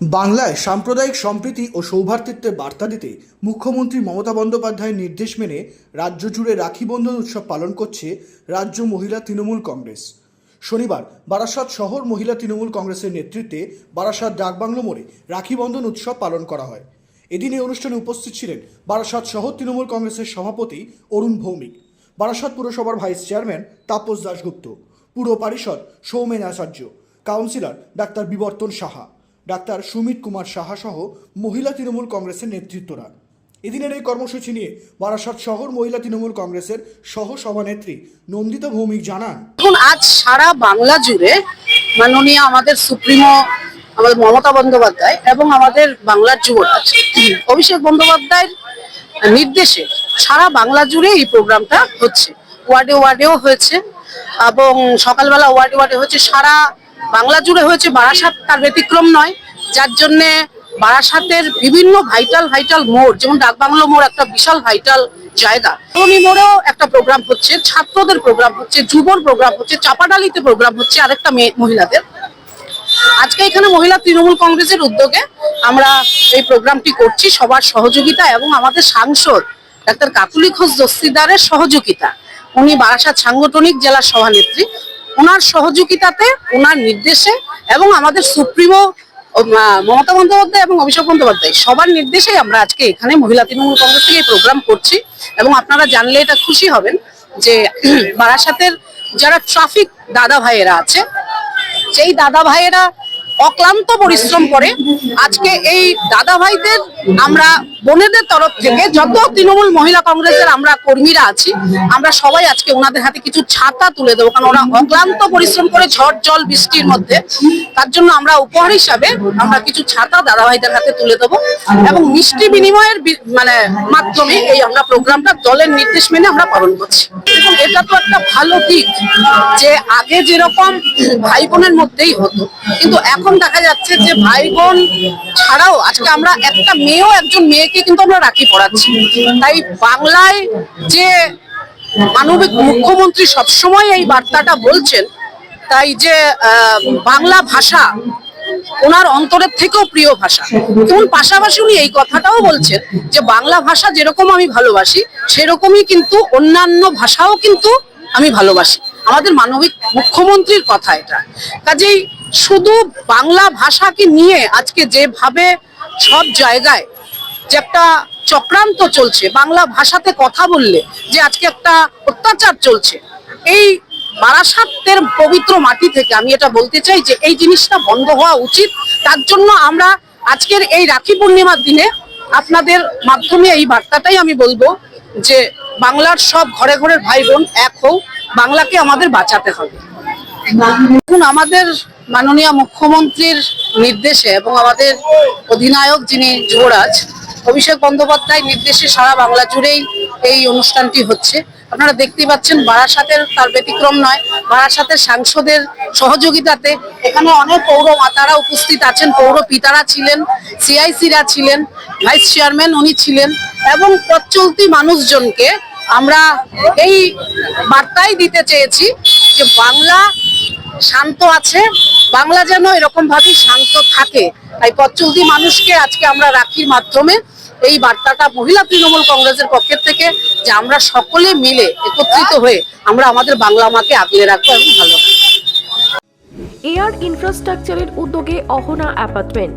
বাংলায় সাম্প্রদায়িক সম্প্রীতি ও সৌভ্রাতৃত্বের বার্তা দিতে মুখ্যমন্ত্রী মমতা বন্দ্যোপাধ্যায়ের নির্দেশ মেনে রাজ্য জুড়ে রাখি বন্ধন উৎসব পালন করছে রাজ্য মহিলা তৃণমূল কংগ্রেস। শনিবার বারাসাত শহর মহিলা তৃণমূল কংগ্রেসের নেতৃত্বে বারাসাত ডাকবাংলো মোড়ে রাখি বন্ধন উৎসব পালন করা হয়। এদিন এই অনুষ্ঠানে উপস্থিত ছিলেন বারাসাত শহর তৃণমূল কংগ্রেসের সভাপতি অরুণ ভৌমিক, বারাসাত পুরসভার ভাইস চেয়ারম্যান তাপস দাশগুপ্ত, পুর পরিষদ সৌমেন আচার্য, councillor doctor Bibartan Saha doctor Sumit Kumar Saha সহ মহিলা তৃণমূল কংগ্রেসের নেতৃত্বরা। এদিনের এই কর্মসূচি নিয়ে বারাসাত শহর মহিলা তৃণমূল কংগ্রেসের সহ সভানেত্রী নন্দিতা ভৌমিক জানান। এখন আজ সারা বাংলা জুড়ে মাননীয় আমাদের সুপ্রিমো, আমাদের মমতা বন্দ্যোপাধ্যায় এবং আমাদের বাংলার যুবরাজ অভিষেক বন্দ্যোপাধ্যায়ের নির্দেশে সারা বাংলা জুড়ে এই প্রোগ্রামটা হচ্ছে। ওয়ার্ডে ওয়ার্ডেও হয়েছে এবং সকালবেলা ওয়ার্ডে ওয়ার্ডে হচ্ছে সারা বাংলা জুড়ে হয়েছে বারাসাত, তার ব্যতিক্রম নয়। যার জন্যে বারাসাতের বিভিন্ন ভাইটাল ভাইটাল মোড়, যেমন ডাকবাংলো মোড় একটা বিশাল ভাইটাল জায়গা। তরুণী মোড়েও একটা প্রোগ্রাম হচ্ছে, ছাত্রদের প্রোগ্রাম হচ্ছে, যুবর প্রোগ্রাম হচ্ছে, চাপাডালিতে প্রোগ্রাম হচ্ছে আরেকটা মেয়ে, মহিলাদের। আজকে এখানে মহিলা তৃণমূল কংগ্রেসের উদ্যোগে আমরা এই প্রোগ্রামটি করছি সবার সহযোগিতা এবং আমাদের সাংসদ ডাক্তার কাকুলি ঘোষ দস্তিদারের সহযোগিতা। উনি বারাসাত সাংগঠনিক জেলার সভানেত্রী। ওনার সহযোগিতাতে, ওনার নির্দেশে এবং আমাদের সুপ্রিমো মমতা বন্দ্যোপাধ্যায় এবং অভিষেক বন্দ্যোপাধ্যায়, সবার নির্দেশে আমরা আজকে এখানে মহিলা তৃণমূল কংগ্রেস থেকে এই প্রোগ্রাম করছি। এবং আপনারা জানলে এটা খুশি হবেন যে, বারাসাতের যারা ট্রাফিক দাদা ভাইয়েরা আছে সেই দাদা ভাইয়েরা অক্লান্ত পরিশ্রম করে আজকে এই দাদা ভাইদের আমরা বোনেদের তরফ থেকে যত তৃণমূল মহিলা কংগ্রেসের আমরা কর্মীরা আছি, আমরা সবাই আজকে ওনাদের হাতে কিছু ছাতা তুলে দেবো, কারণ ওরা অক্লান্ত পরিশ্রম করে ঝড়, জল, বৃষ্টির মধ্যে, তার জন্য আমরা উপহার হিসাবে আমরা কিছু ছাতা দাদা ভাইদের হাতে তুলে দেবো এবং মিষ্টি বিনিময়ের মানে মাধ্যমে এই আমরা প্রোগ্রামটা দলের নির্দেশ মেনে আমরা পালন করছি। এবং এটা তো একটা ভালো দিক যে আগে যেরকম ভাই বোনের মধ্যেই হতো, কিন্তু এখন দেখা যাচ্ছে যে ভাই বোন ছাড়াও আজকে আমরা একটা মেয়েও একজন মেয়েকে কিন্তু আমরা রাখি পড়াচ্ছি। তাই বাংলায় যে মানবিক মুখ্যমন্ত্রী সবসময় এই বার্তাটা বলছেন, তাই যে বাংলা ভাষা ওনার অন্তরের থেকেও প্রিয় ভাষা। এবং পাশাপাশি উনি এই কথাটাও বলছেন যে, বাংলা ভাষা যেরকম আমি ভালোবাসি, সেরকমই কিন্তু অন্যান্য ভাষাও কিন্তু আমি ভালোবাসি। আমাদের মানবিক মুখ্যমন্ত্রীর কথা এটা। কাজেই শুধু বাংলা ভাষাকে নিয়ে আজকে যেভাবে সব জায়গায় যে একটা চক্রান্ত চলছে বাংলা ভাষাতে কথা বললে যে আজকে একটা অত্যাচার চলছে এই বারাসাতের পবিত্র মাটি থেকে আমি এটা বলতে চাই যে এই জিনিসটা বন্ধ হওয়া উচিত। তার জন্য আমরা আজকের এই রাখি পূর্ণিমার দিনে আপনাদের মাধ্যমে এই বার্তাটাই আমি বলব যে বাংলার সব ঘরে ঘরের ভাই বোন এক হোক বাংলাকে আমাদের বাঁচাতে হবে। এখন আমাদের মাননীয় মুখ্যমন্ত্রীর নির্দেশে এবং আমাদের অধিনায়ক যিনি যুবরাজ, অভিষেক বন্দ্যোপাধ্যায় নির্দেশে সারা বাংলা জুড়েই এই অনুষ্ঠানটি হচ্ছে। আপনারা দেখতেই পাচ্ছেন বারাসাতের তার ব্যতিক্রম নয়, বারাসাতের সাংসদের সহযোগিতাতে এখানে অনেক পৌর মাতারা উপস্থিত আছেন, পৌর পিতারা ছিলেন, সিআইসিরা ছিলেন, ভাইস চেয়ারম্যান উনি ছিলেন এবং পথ চলতি মানুষজনকে আমরা এই বার্তাই দিতে চেয়েছি যে বাংলা শান্ত আছে। বাংলা যেন এরকম ভাবে শান্ত থাকে। তাই পথ চলতি মানুষকে আজকে আমরা রাখির মাধ্যমে এই বার্তাটা মহিলা তৃণমূল কংগ্রেসের পক্ষের থেকে যে আমরা সকলে মিলে একত্রিত হয়ে আমরা আমাদের বাংলা মাকে আগলে রাখব এবং ভালো এয়ার ইনফ্রাস্ট্রাকচারের উদ্যোগে অহনা অ্যাপার্টমেন্ট।